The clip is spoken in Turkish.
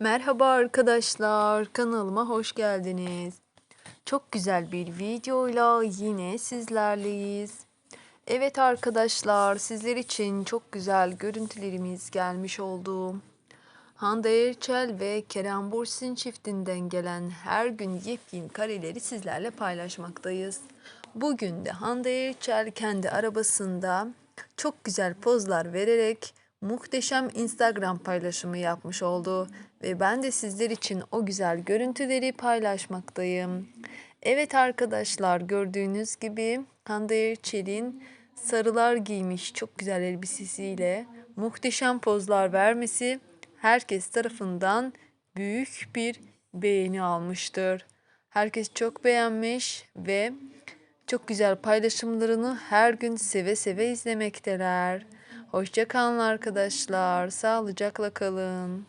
Merhaba arkadaşlar, kanalıma hoş geldiniz. Çok güzel bir videoyla yine sizlerleyiz. Evet arkadaşlar, sizler için çok güzel görüntülerimiz gelmiş oldu. Hande Erçel ve Kerem Bürsin çiftinden gelen her gün yepyeni kareleri sizlerle paylaşmaktayız. Bugün de Hande Erçel kendi arabasında çok güzel pozlar vererek muhteşem Instagram paylaşımı yapmış oldu ve ben de sizler için o güzel görüntüleri paylaşmaktayım. Evet arkadaşlar gördüğünüz gibi Hande Erçel'in sarılar giymiş çok güzel elbisesiyle muhteşem pozlar vermesi herkes tarafından büyük bir beğeni almıştır. Herkes çok beğenmiş ve çok güzel paylaşımlarını her gün seve seve izlemekteler. Hoşça kalın arkadaşlar. Sağlıcakla kalın.